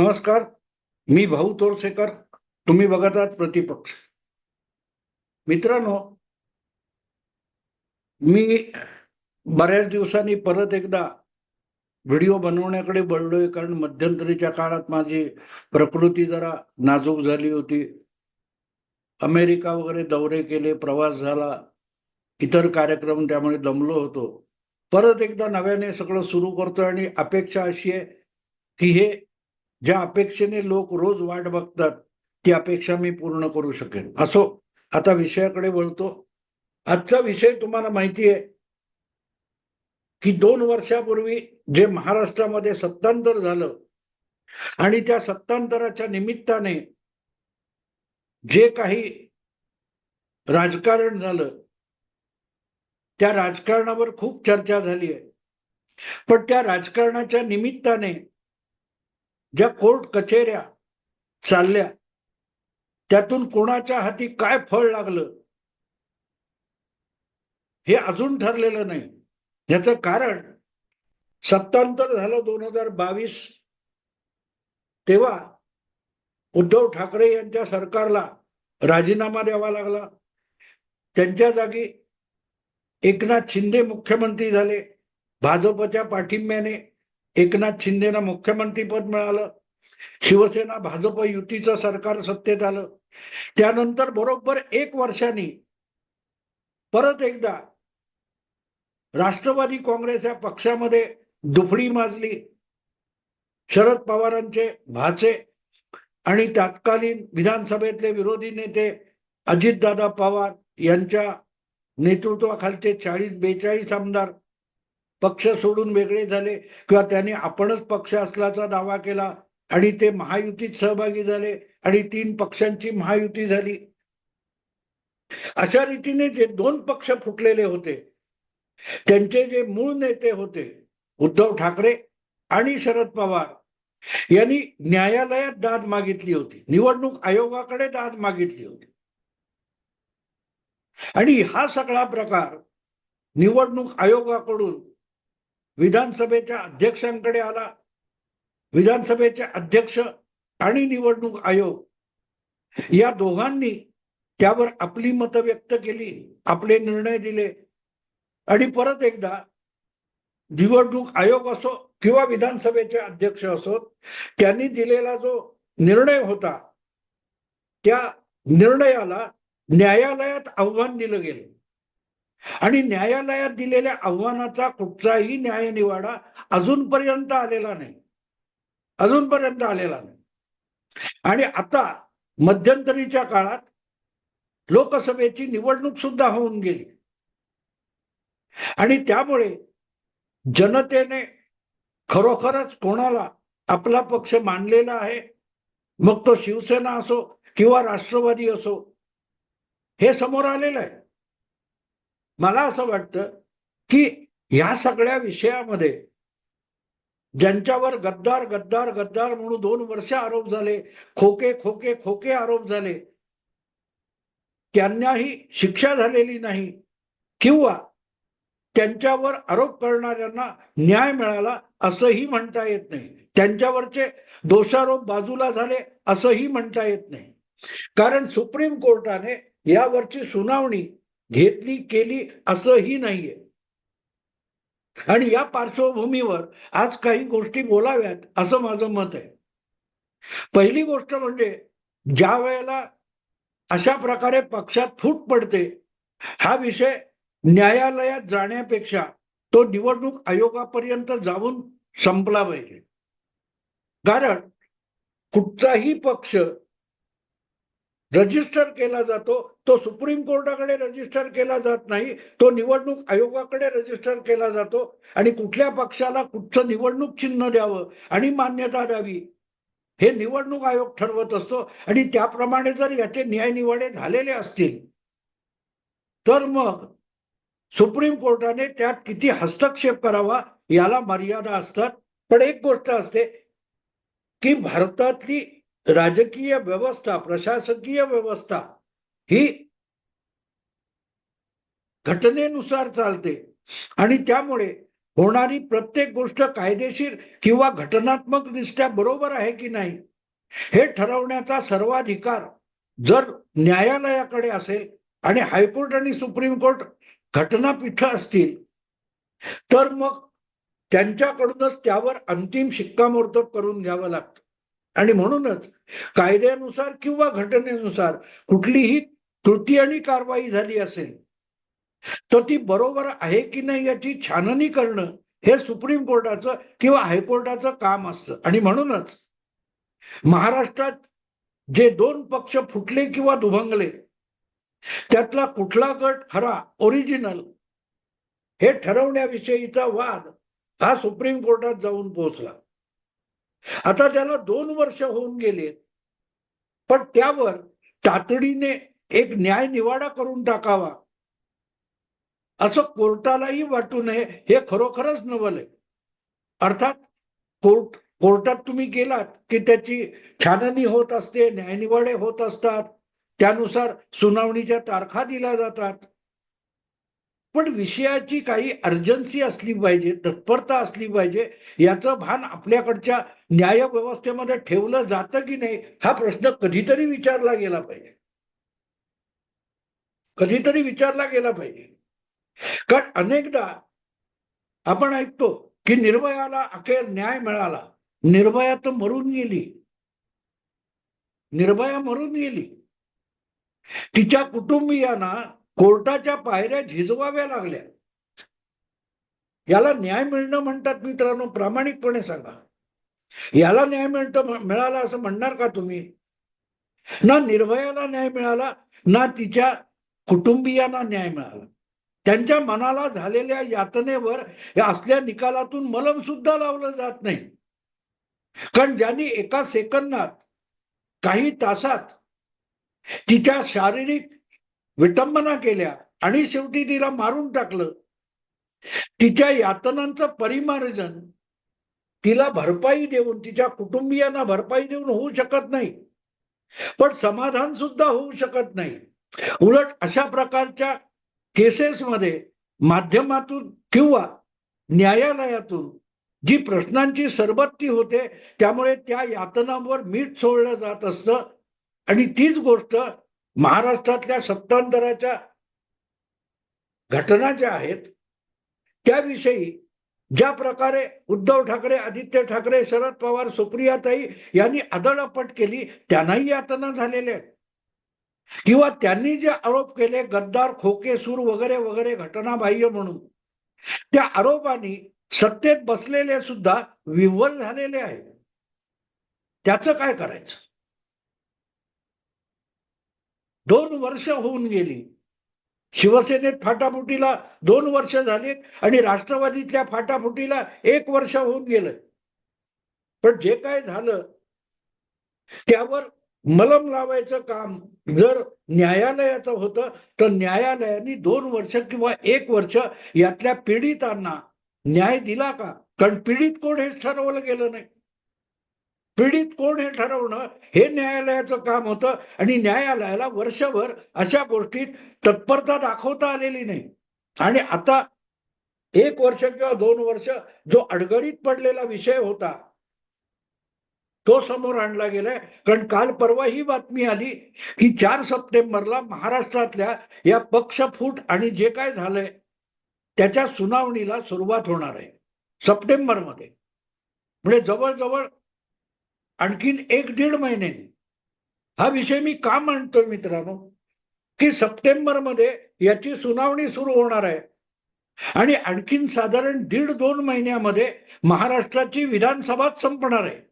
नमस्कार मी भाऊ तोरसेकर तुम्ही बघत आहात प्रतिपक्ष. मित्रांनो मी बऱ्याच दिवसांनी परत एकदा व्हिडिओ बनवण्याकडे बळलोय कारण मध्यंतरीच्या काळात माझी प्रकृती जरा नाजूक झाली होती. अमेरिका वगैरे दौरे केले प्रवास झाला इतर कार्यक्रम त्यामुळे दमलो होतो. परत एकदा नव्याने सगळं सुरू करतोय आणि अपेक्षा अशी आहे की हे ज्या अपेक्षेने लोक रोज वाट बघतात ती अपेक्षा मी पूर्ण करू शकेन. असो आता विषयाकडे वळतो. आजचा विषय तुम्हाला माहिती आहे की दोन वर्षापूर्वी जे महाराष्ट्रामध्ये सत्तांतर झालं आणि त्या सत्तांतराच्या निमित्ताने जे काही राजकारण झालं त्या राजकारणावर खूप चर्चा झाली आहे. पण त्या राजकारणाच्या निमित्ताने ज्या कोर्ट कचेऱ्या चालल्या त्यातून कोणाच्या हाती काय फळ लागलं हे अजून ठरलेलं नाही. याचं कारण सत्तांतर झालं दोन हजार बावीस तेव्हा उद्धव ठाकरे यांच्या सरकारला राजीनामा द्यावा लागला. त्यांच्या जागी एकनाथ शिंदे मुख्यमंत्री झाले भाजपच्या पाठिंब्याने एकनाथ शिंदेना मुख्यमंत्रीपद मिळालं. शिवसेना भाजप युतीचं सरकार सत्तेत आलं. त्यानंतर बरोबर एक वर्षांनी परत एकदा राष्ट्रवादी काँग्रेस या पक्षामध्ये दुफडी माजली. शरद पवारांचे भाचे आणि तत्कालीन विधानसभेतले विरोधी नेते अजितदादा पवार यांच्या नेतृत्वाखालचे चाळीस बेचाळीस आमदार पक्ष सोडून वेगळे झाले किंवा त्यांनी आपणच पक्ष असल्याचा दावा केला आणि ते महायुतीत सहभागी झाले आणि तीन पक्षांची महायुती झाली. अशा रीतीने जे दोन पक्ष फुटलेले होते त्यांचे जे मूळ नेते होते उद्धव ठाकरे आणि शरद पवार यांनी न्यायालयात दाद मागितली होती. निवडणूक आयोगाकडे दाद मागितली होती. आणि हा सगळा प्रकार निवडणूक आयोगाकडून विधानसभेच्या अध्यक्षांकडे आला. विधानसभेचे अध्यक्ष आणि निवडणूक आयोग या दोघांनी त्यावर आपली मतं व्यक्त केली आपले निर्णय दिले. आणि परत एकदा निवडणूक आयोग असो किंवा विधानसभेचे अध्यक्ष असोत त्यांनी दिलेला जो निर्णय होता त्या निर्णयाला न्यायालयात आव्हान दिलं गेलं. आणि न्यायालयात दिलेल्या आव्हानाचा कुठचाही न्यायनिवाडा अजूनपर्यंत आलेला नाही. अजूनपर्यंत आलेला नाही. आणि आता मध्यंतरीच्या काळात लोकसभेची निवडणूक सुद्धा होऊन गेली. आणि त्यामुळे जनतेने खरोखरच कोणाला आपला पक्ष मानलेला आहे? मग तो शिवसेना असो किंवा राष्ट्रवादी असो हे समोर आलेलं आहे. मला असं वाटतं की या सगळ्या विषयामध्ये ज्यांच्यावर गद्दार गद्दार गद्दार म्हणून दोन वर्ष आरोप झाले खोके खोके खोके आरोप झाले त्यांनाही शिक्षा झालेली नाही किंवा त्यांच्यावर आरोप करणाऱ्यांना न्याय मिळाला असंही म्हणता येत नाही. त्यांच्यावरचे दोषारोप बाजूला झाले असंही म्हणता येत नाही. कारण सुप्रीम कोर्टाने यावरची सुनावणी घेतली केली असंही नाहीये. आणि या पार्श्वभूमीवर आज काही गोष्टी बोलाव्यात असं माझं मत आहे. पहिली गोष्ट म्हणजे ज्या वेळेला अशा प्रकारे पक्षात फूट पडते हा विषय न्यायालयात जाण्यापेक्षा तो निवडणूक आयोगापर्यंत जाऊन संपला पाहिजे. कारण कुठचाही पक्ष रजिस्टर केला जातो तो सुप्रीम कोर्टाकडे रजिस्टर केला जात नाही तो निवडणूक आयोगाकडे रजिस्टर केला जातो आणि कुठल्या पक्षाला कुठचं निवडणूक चिन्ह द्यावं आणि मान्यता द्यावी हे निवडणूक आयोग ठरवत असतो. आणि त्याप्रमाणे जर याचे न्यायनिवाडे झालेले असतील तर मग सुप्रीम कोर्टाने त्यात किती हस्तक्षेप करावा याला मर्यादा असतात. पण एक गोष्ट असते की भारतातली राजकीय व्यवस्था प्रशासकीय व्यवस्था ही घटनेनुसार चालते. आणि त्यामुळे होणारी प्रत्येक गोष्ट कायदेशीर किंवा घटनात्मक दृष्ट्या बरोबर आहे की नाही हे ठरवण्याचा सर्वाधिकार जर न्यायालयाकडे असेल आणि हायकोर्ट आणि सुप्रीम कोर्ट घटनापीठ असतील तर मग त्यांच्याकडूनच त्यावर अंतिम शिक्कामोर्तब करून घ्यावं लागतं. आणि म्हणूनच कायद्यानुसार किंवा घटनेनुसार कुठलीही कृती आणि कारवाई झाली असेल तर ती बरोबर आहे की नाही याची छाननी करणं हे सुप्रीम कोर्टाचं किंवा हायकोर्टाचं काम असतं. आणि म्हणूनच महाराष्ट्रात जे दोन पक्ष फुटले किंवा दुभंगले त्यातला कुठला गट खरा ओरिजिनल हे ठरवण्याविषयीचा वाद हा सुप्रीम कोर्टात जाऊन पोहोचला. आता त्याला दोन वर्ष होऊन गेले पण त्यावर तातडीने एक न्याय निवाडा करून टाकावा. असं कोर्टालाही वाटू नये हे खरोखरच नवल आहे. अर्थात कोर्ट कोर्टात तुम्ही गेलात की त्याची छाननी होत असते न्यायनिवाडे होत असतात त्यानुसार सुनावणीच्या तारखा दिल्या जातात. पण विषयाची काही अर्जन्सी असली पाहिजे तत्परता असली पाहिजे याचं भान आपल्याकडच्या न्याय व्यवस्थेमध्ये ठेवलं जातं की नाही हा प्रश्न कधीतरी विचारला गेला पाहिजे. कधीतरी विचारला गेला पाहिजे. कारण अनेकदा आपण ऐकतो की निर्भयाला अखेर न्याय मिळाला. निर्भया तर मरून गेली. निर्भया मरून गेली. तिच्या कुटुंबियांना कोर्टाच्या पायऱ्या झिजवाव्या लागल्या. याला न्याय मिळणं म्हणतात मित्रांनो प्रामाणिकपणे सांगा. याला न्याय मिळतं मिळाला असं म्हणणार का तुम्ही? ना निर्भयाला न्याय मिळाला ना तिच्या कुटुंबियांना न्याय मिळाला. त्यांच्या मनाला झालेल्या यातनेवर या असल्या निकालातून मलम सुद्धा लावलं जात नाही. कारण ज्यांनी एका सेकंदात काही तासात तिच्या शारीरिक विटंबना केल्या आणि शेवटी तिला मारून टाकलं तिच्या यातनांचं परिमार्जन तिला भरपाई देऊन तिच्या कुटुंबियांना भरपाई देऊन होऊ शकत नाही. पण समाधान सुद्धा होऊ शकत नाही. उलट अशा प्रकारच्या केसेसमध्ये माध्यमातून किंवा न्यायालयातून जी प्रश्नांची सरबत्ती होते त्यामुळे त्या यातनांवर मीठ सोडलं जात असतं. आणि तीच गोष्ट महाराष्ट्रातल्या सत्तांतराच्या घटना ज्या आहेत त्याविषयी ज्या प्रकारे उद्धव ठाकरे आदित्य ठाकरे शरद पवार सुप्रियाताई यांनी आदळपट केली त्यांनाही यातना झालेल्या आहेत. किंवा त्यांनी जे आरोप केले गद्दार खोके सूर वगैरे वगैरे घटनाबाह्य म्हणून त्या आरोपांनी सत्तेत बसलेले सुद्धा विव्हल झालेले आहेत. त्याचं काय करायचं? दोन वर्ष होऊन गेली. शिवसेनेत फाटाफुटीला दोन वर्ष झाली आणि राष्ट्रवादीतल्या फाटाफुटीला एक वर्ष होऊन गेलं. पण जे काय झालं त्यावर मलम लावायचं काम जर न्यायालयाचं होतं तर न्यायालयाने दोन वर्ष किंवा एक वर्ष यातल्या पीडितांना न्याय दिला का? कारण पीडित कोण हेच ठरवलं गेलं नाही. पीडित कोण हे ठरवणं? हे न्यायालयाचं काम होतं आणि न्यायालयाला वर्षभर अशा गोष्टीत तत्परता दाखवता आलेली नाही. आणि आता एक वर्ष किंवा दोन वर्ष जो अडगडीत पडलेला विषय होता तो समोर आणला गेलाय. कारण काल परवा ही बातमी आली की चार सप्टेंबरला महाराष्ट्रातल्या या पक्षफूट आणि जे काय झालंय त्याच्या सुनावणीला सुरुवात होणार आहे. सप्टेंबरमध्ये. म्हणजे जवळजवळ आणखीन एक दीड महिन्याने. हा विषय मी का मांडतोय मित्रांनो? की सप्टेंबरमध्ये याची सुनावणी सुरू होणार आहे. आणि आणखीन साधारण दीड दोन महिन्यामध्ये महाराष्ट्राची विधानसभाच संपणार आहे.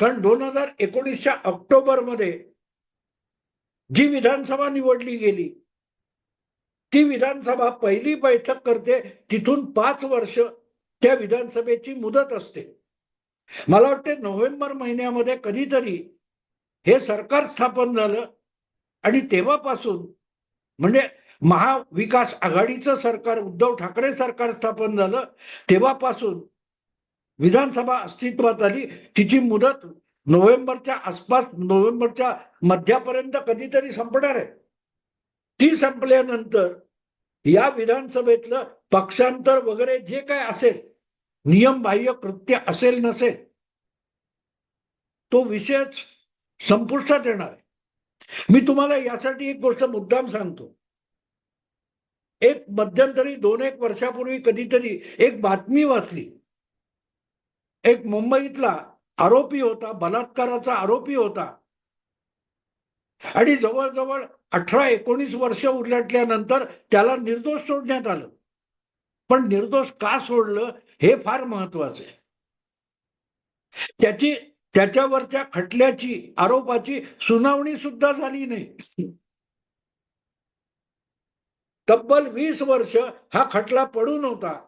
कारण दोन हजार एकोणीसच्या ऑक्टोबरमध्ये जी विधानसभा निवडली गेली ती विधानसभा पहिली बैठक करते तिथून पाच वर्ष त्या विधानसभेची मुदत असते. मला वाटते नोव्हेंबर महिन्यामध्ये कधीतरी हे सरकार स्थापन झालं आणि तेव्हापासून म्हणजे महाविकास आघाडीचं सरकार उद्धव ठाकरे सरकार स्थापन झालं तेव्हापासून विधानसभा अस्तित्वात आली तिची मुदत नोव्हेंबरच्या आसपास नोव्हेंबरच्या मध्यापर्यंत कधीतरी संपणार आहे. ती संपल्यानंतर या विधानसभेतलं पक्षांतर वगैरे जे काय असेल नियमबाह्य कृत्य असेल नसेल तो विषयच संपुष्टात येणार आहे. मी तुम्हाला यासाठी एक गोष्ट मुद्दाम सांगतो. एक मध्यंतरी दोन एक वर्षापूर्वी कधीतरी एक बातमी वाचली. एक मुंबईतला आरोपी होता बलात्काराचा आरोपी होता. आणि जवळजवळ अठरा एकोणीस वर्ष उलटल्यानंतर त्याला निर्दोष सोडण्यात आलं. पण निर्दोष का सोडलं हे फार महत्वाचं आहे. त्याची त्याच्यावरच्या खटल्याची आरोपाची सुनावणी सुद्धा झाली नाही. तब्बल वीस वर्ष हा खटला पडून होता.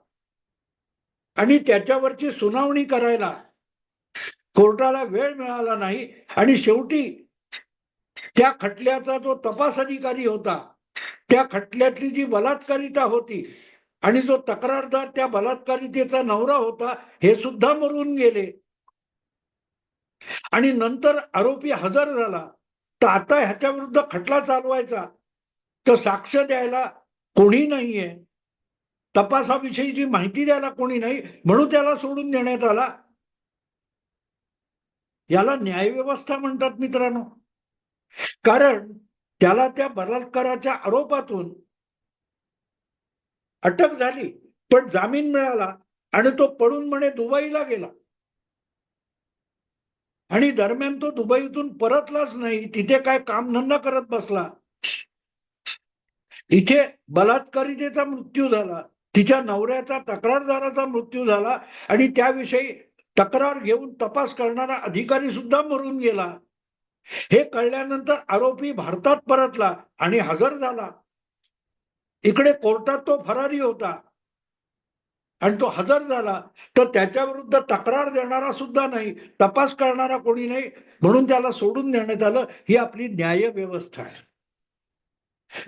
आणि त्याच्यावरची सुनावणी करायला कोर्टाला वेळ मिळाला नाही. आणि शेवटी त्या खटल्याचा जो तपास अधिकारी होता त्या खटल्यातली जी बलात्कारिता होती आणि जो तक्रारदार त्या बलात्कारितेचा नवरा होता हे सुद्धा मरून गेले. आणि नंतर आरोपी हजर झाला. तर आता ह्याच्या विरुद्ध खटला चालवायचा. तर साक्ष द्यायला कोणी नाहीये. तपासाविषयीची माहिती द्यायला कोणी नाही म्हणून त्याला सोडून देण्यात आला. याला न्यायव्यवस्था म्हणतात मित्रांनो. कारण त्याला त्या बलात्काराच्या आरोपातून अटक झाली पण जामीन मिळाला आणि तो पडून म्हणे दुबईला गेला. आणि दरम्यान तो दुबईतून परतलाच नाही तिथे काय कामधंदा करत बसला. इथे बलात्कारितेचा मृत्यू झाला. तिच्या नवऱ्याचा तक्रारदाराचा मृत्यू झाला आणि त्याविषयी तक्रार घेऊन तपास करणारा अधिकारी सुद्धा मरून गेला. हे कळल्यानंतर आरोपी भारतात परतला आणि हजर झाला. इकडे कोर्टात तो फरारी होता. आणि तो हजर झाला. तर त्याच्या विरुद्ध तक्रार देणारा सुद्धा नाही. तपास करणारा कोणी नाही. म्हणून त्याला सोडून देण्यात आलं. ही आपली न्याय व्यवस्था आहे.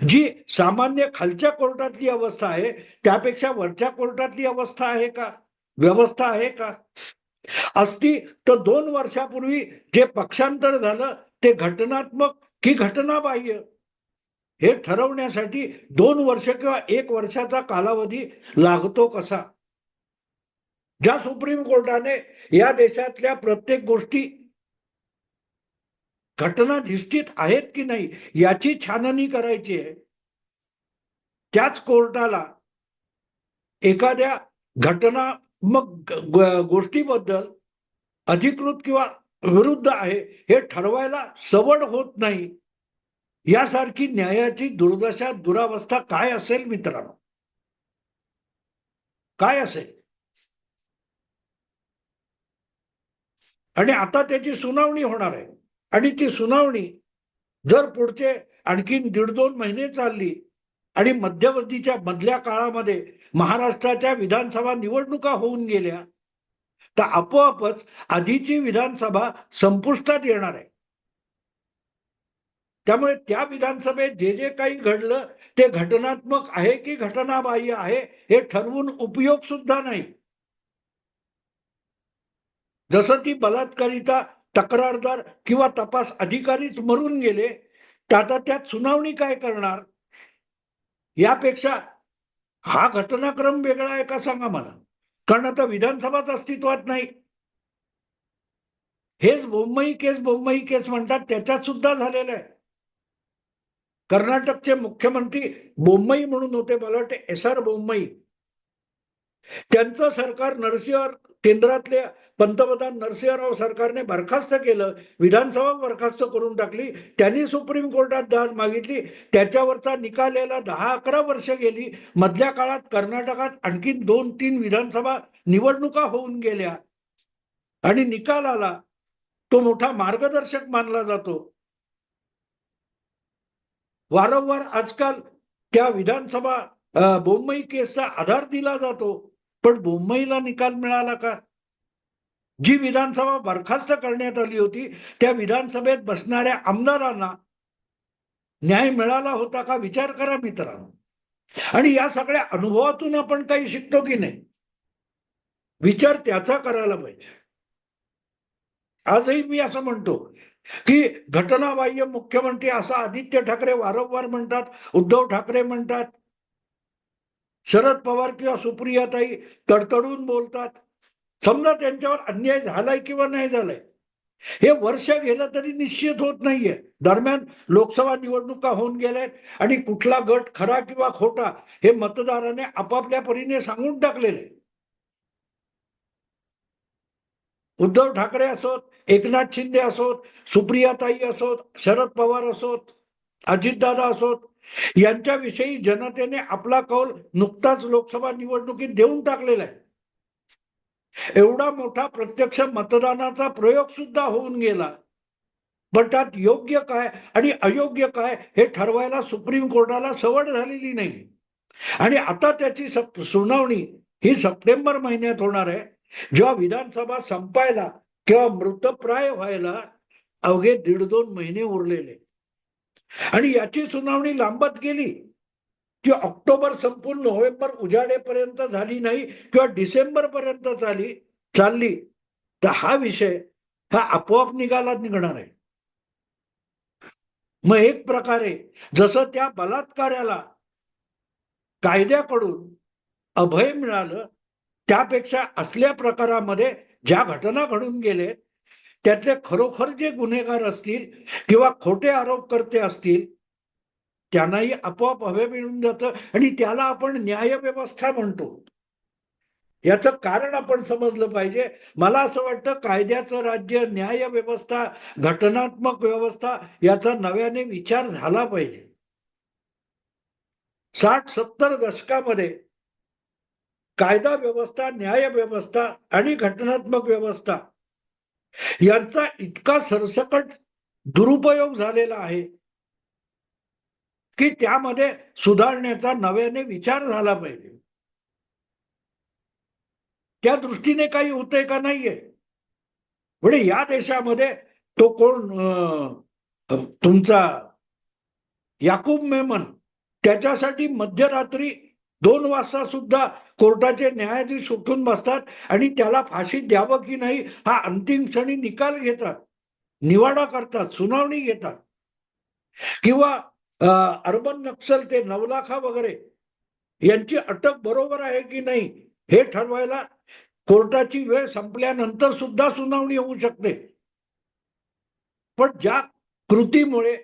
जी सामान्य खालच्या कोर्टातली अवस्था आहे त्यापेक्षा वरच्या कोर्टातली अवस्था आहे का? व्यवस्था आहे का? असती तर दोन वर्षापूर्वी जे पक्षांतर झालं ते घटनात्मक की घटनाबाह्य? हे ठरवण्यासाठी दोन वर्ष किंवा एक वर्षाचा कालावधी लागतो कसा? ज्या सुप्रीम कोर्टाने या देशातल्या प्रत्येक गोष्टी घटनाधिष्ठित आहेत की नाही याची छाननी करायची आहे. त्याच कोर्टाला एखाद्या घटनात्मक गोष्टीबद्दल अधिकृत किंवा विरुद्ध आहे हे ठरवायला सवड होत नाही. यासारखी न्यायाची दुर्दशा दुरावस्था काय असेल मित्रांनो? काय असेल? आणि आता त्याची सुनावणी होणार आहे. आणि ती सुनावणी जर पुढचे आणखीन दीड दोन महिने चालली आणि मध्यवर्तीच्या मधल्या काळामध्ये महाराष्ट्राच्या विधानसभा निवडणुका होऊन गेल्या तर आपोआपच आधीची विधानसभा संपुष्टात येणार आहे. त्यामुळे त्या विधानसभेत जे जे काही घडलं ते घटनात्मक आहे की घटनाबाह्य आहे हे ठरवून उपयोग सुद्धा नाही. जसं ती बलात्कारिता तक्रारदार किंवा तपास अधिकारीच मरून गेले त्याचा आता त्यात सुनावणी काय करणार? यापेक्षा हा घटनाक्रम वेगळा आहे का सांगा मला? कारण आता विधानसभाच अस्तित्वात नाही. हेच बोंबई केस बोंबई केस म्हणतात त्याच्यात सुद्धा झालेलं आहे. कर्नाटकचे मुख्यमंत्री बोंबई म्हणून होते मला वाटते एस आर बोंबई. त्यांचं सरकार नरसिंह केंद्रातल्या पंतप्रधान नरसिंहराव सरकारने बरखास्त केलं विधानसभा बरखास्त करून टाकली त्यांनी सुप्रीम कोर्टात दाद मागितली त्याच्यावरचा निकाल यायला दहा अकरा वर्ष गेली मधल्या काळात कर्नाटकात आणखी दोन तीन विधानसभा निवडणुका होऊन गेल्या. आणि निकाल आला तो मोठा मार्गदर्शक मानला जातो. वारंवार आजकाल त्या विधानसभा बोंबई केसचा आधार दिला जातो. पण बोंबईला निकाल मिळाला का? जी विधानसभा बरखास्त करण्यात आली होती त्या विधानसभेत बसणाऱ्या आमदारांना न्याय मिळाला होता का? विचार करा मित्रांनो. आणि या सगळ्या अनुभवातून आपण काही शिकतो की नाही? विचार त्याचा करायला पाहिजे. आजही मी असं म्हणतो की घटनाबाह्य मुख्यमंत्री असा आदित्य ठाकरे वारंवार म्हणतात उद्धव ठाकरे म्हणतात शरद पवार किंवा सुप्रियाताई तडतडून बोलतात. समजा त्यांच्यावर अन्याय झालाय किंवा नाही झालाय. हे वर्ष गेलं तरी निश्चित होत नाहीये. दरम्यान लोकसभा निवडणुका होऊन गेल्यात आणि कुठला गट खरा किंवा खोटा हे मतदाराने आपापल्या परीने सांगून टाकलेले. उद्धव ठाकरे असोत एकनाथ शिंदे असोत सुप्रियाताई असोत शरद पवार असोत अजितदादा असोत यांच्याविषयी जनतेने आपला कौल नुकताच लोकसभा निवडणुकीत देऊन टाकलेला आहे. एवढा मोठा प्रत्यक्ष मतदानाचा प्रयोग सुद्धा होऊन गेला. पण त्यात योग्य काय आणि अयोग्य काय हे ठरवायला सुप्रीम कोर्टाला सवड झालेली नाही. आणि आता त्याची सुनावणी ही सप्टेंबर महिन्यात होणार आहे. जेव्हा विधानसभा संपायला किंवा मृतप्राय व्हायला अवघे दीड दोन महिने उरलेले. आणि याची सुनावणी लांबत गेली की ऑक्टोबर संपून नोव्हेंबर उजाडेपर्यंत झाली नाही किंवा डिसेंबर पर्यंत झाली चालली तर हा विषय हा आपोआप निघाला निघणार आहे. मग एक प्रकारे जसं त्या बलात्कार्याला कायद्याकडून अभय मिळालं त्यापेक्षा असल्या प्रकारामध्ये ज्या घटना घडून गेले त्यातले खरोखर जे गुन्हेगार असतील किंवा खोटे आरोप करते असतील त्यांनाही आपोआप हवे मिळून जातं आणि त्याला आपण न्यायव्यवस्था म्हणतो. याचं कारण आपण समजलं पाहिजे. मला असं वाटतं कायद्याचं राज्य न्याय व्यवस्था घटनात्मक व्यवस्था याचा नव्याने विचार झाला पाहिजे. साठ सत्तर दशकामध्ये कायदा व्यवस्था न्याय व्यवस्था आणि घटनात्मक व्यवस्था यांचा इतका सरसकट दुरुपयोग झालेला आहे की त्यामध्ये सुधारण्याचा नव्याने विचार झाला पाहिजे. त्या दृष्टीने काही होतंय का नाहीये? म्हणजे या देशामध्ये तो कोण तुमचा याकूब मेमन त्याच्यासाठी मध्यरात्री दोन वाजता सुद्धा कोर्टाचे न्यायाधीश उठून बसतात आणि त्याला फाशी द्यावं की नाही हा अंतिम क्षणी निकाल घेतात निवाडा करतात सुनावणी घेतात. किंवा अर्बन नक्सल ते नवलाखा वगैरे यांची अटक बरोबर आहे की नाही हे ठरवायला कोर्टाची वेळ संपल्यानंतर सुद्धा सुनावणी होऊ शकते. पण ज्या कृतीमुळे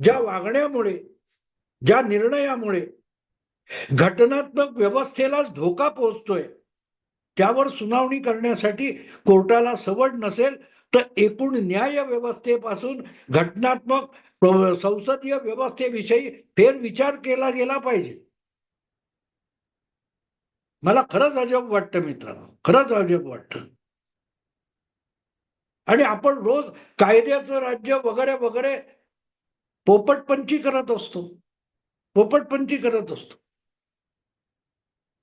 ज्या वागण्यामुळे ज्या निर्णयामुळे घटनात्मक व्यवस्थेला धोका पोहोचतोय. त्यावर सुनावणी करण्यासाठी कोर्टाला सवड नसेल तर एकूण न्याय व्यवस्थेपासून घटनात्मक संसदीय व्यवस्थेविषयी फेरविचार केला गेला पाहिजे. मला खरंच अजब वाटतं मित्रांनो खरंच अजब वाटतं. आणि आपण रोज कायद्याचं राज्य वगैरे वगैरे पोपटपंची करत असतो. पोपटपंची करत असतो.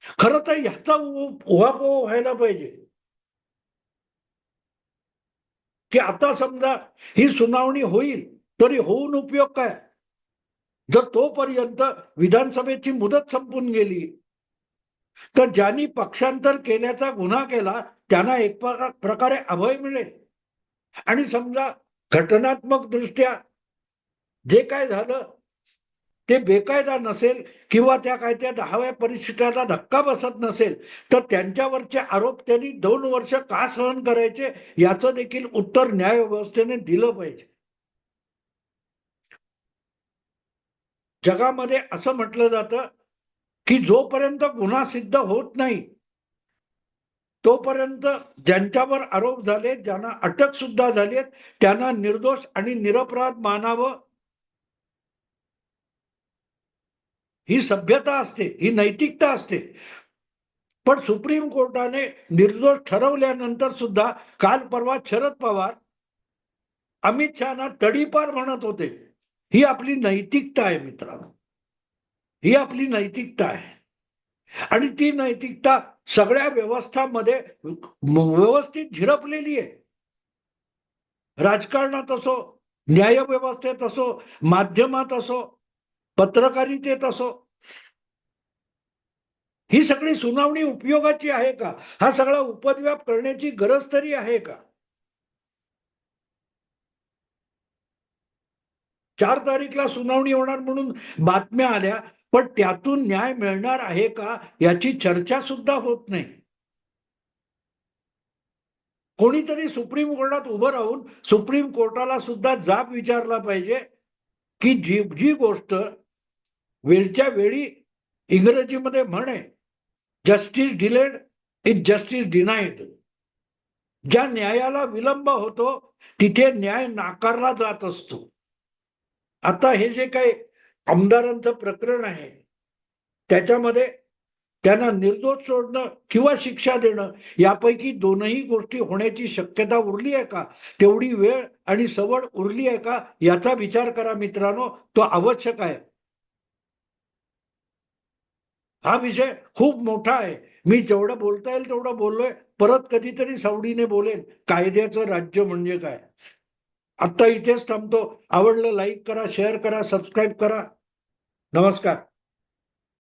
खरं तर ह्याचा उहापोह व्हायला पाहिजे. की आता समजा ही सुनावणी होईल तरी होऊन उपयोग काय? जर तोपर्यंत विधानसभेची मुदत संपून गेली तर ज्यांनी पक्षांतर केल्याचा गुन्हा केला त्यांना एक प्रकारे अभय मिळेल. आणि समजा घटनात्मक दृष्ट्या जे काय झालं ते बेकायदा नसेल किंवा त्या काय त्या दहाव्या परिशिष्टाला धक्का बसत नसेल तर त्यांच्यावरचे आरोप त्यांनी दोन वर्ष का सहन करायचे याचं देखील उत्तर न्याय व्यवस्थेने दिलं पाहिजे. जगामध्ये असं म्हटलं जातं की जोपर्यंत गुन्हा सिद्ध होत नाही तोपर्यंत ज्यांच्यावर आरोप झाले ज्यांना अटक सुद्धा झाली त्यांना निर्दोष आणि निरपराध मानावं ही सभ्यता असते ही नैतिकता असते. पण सुप्रीम कोर्टाने निर्दोष ठरवल्यानंतर सुद्धा काल परवा शरद पवार अमित शहाना तडीपार म्हणत होते. ही आपली नैतिकता आहे मित्रांनो. ही आपली नैतिकता आहे. आणि ती नैतिकता सगळ्या व्यवस्थांमध्ये व्यवस्थित झिरपलेली आहे. राजकारणात असो न्याय व्यवस्थेत असो माध्यमात असो पत्रकारितेत असो. ही सगळी सुनावणी उपयोगाची आहे का? हा सगळा उपद्व्याप करण्याची गरज तरी आहे का? चार तारीखला सुनावणी होणार म्हणून बातम्या आल्या पण त्यातून न्याय मिळणार आहे का याची चर्चा सुद्धा होत नाही. कोणीतरी सुप्रीम कोर्टात उभं राहून सुप्रीम कोर्टाला सुद्धा जाब विचारला पाहिजे की जी जी गोष्ट वेळच्या वेळी इंग्रजीमध्ये म्हणे justice delayed is justice denied ज्या न्यायाला विलंब होतो तिथे न्याय नाकारला जात असतो. आता हे जे काही आमदारांचं प्रकरण आहे त्याच्यामध्ये त्यांना निर्दोष सोडणं किंवा शिक्षा देणं यापैकी दोनही गोष्टी होण्याची शक्यता उरली आहे का? तेवढी वेळ आणि सवड उरली आहे का? याचा विचार करा मित्रांनो तो आवश्यक आहे. हा विषय खूप मोठा आहे. मी जेवढं बोलता येईल तेवढं बोललोय. परत कधीतरी सावडीने बोलेन. कायद्याचं राज्य म्हणजे काय? आत्ता इथेच थांबतो. आवडलं लाईक करा शेअर करा सबस्क्राईब करा. नमस्कार.